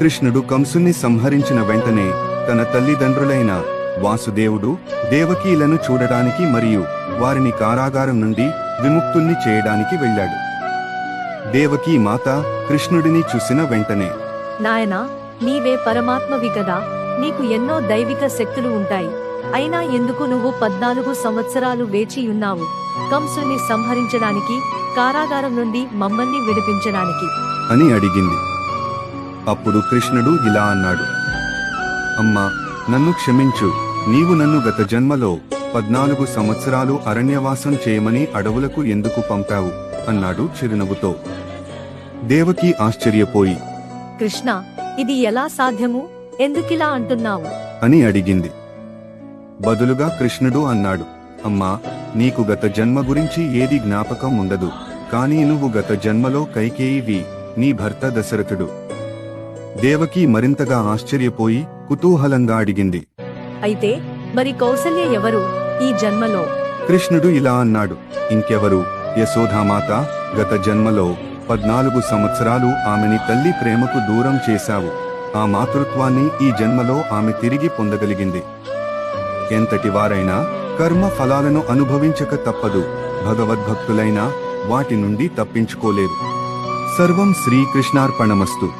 కృష్ణుడు కంసుని సంహరించిన వెంటనే తన తల్లిదండ్రులైన వాసుదేవుడు దేవకీలను చూడడానికి మరియు వారిని కారాగారం నుండి విముక్తుల్ని చేయడానికి వెళ్ళాడు. దేవకీ మాత కృష్ణుడిని చూసిన వెంటనే నాయనా నీవే పరమాత్మవి కదా నీకు ఎన్నో దైవిక శక్తులు ఉంటాయి. అయినా ఎందుకు నువ్వు పద్నాలుగు సంవత్సరాలు వేచి ఉన్నావు? కంసుని సంహరించడానికి కారాగారం నుండి మమ్మల్ని విడిపించడానికి. అని అడిగింది. అప్పుడు కృష్ణుడు ఇలా అన్నాడు. అమ్మా నన్ను క్షమించు. నీవు నన్ను గత జన్మలో పద్నాలుగు సంవత్సరాలు అరణ్యవాసం చేయమని అడవులకు ఎందుకు పంపావు? అన్నాడు చిరునవ్వుతో. దేవకి ఆశ్చర్యపోయి. కృష్ణ ఇది ఎలా సాధ్యము? ఎందుకిలా అంటున్నావు? అని అడిగింది. బదులుగా కృష్ణుడు అన్నాడు. అమ్మా నీకు గత జన్మ గురించి ఏది జ్ఞాపకం ఉండదు. కానీ నువ్వు గత జన్మలో కైకేయివి నీ భర్త దశరథుడు. దేవకి మరింతగా ఆశ్చర్యపోయి కుతూహలంగా అడిగింది. అయితే మరి కౌసల్య ఎవరు ఈ జన్మలో? కృష్ణుడు ఇలా అన్నాడు. ఇంకెవరు? యశోధామాత గత జన్మలో పద్నాలుగు సంవత్సరాలు ఆమెని తల్లి ప్రేమకు దూరం చేశావు. ఆ మాతృత్వాన్ని ఈ జన్మలో ఆమె తిరిగి పొందగలిగింది. ఎంతటి వారైనా కర్మ ఫలాలను అనుభవించక తప్పదు. భగవద్భక్తులైనా వాటి నుండి తప్పించుకోలేరు. సర్వం శ్రీకృష్ణార్పణమస్తు.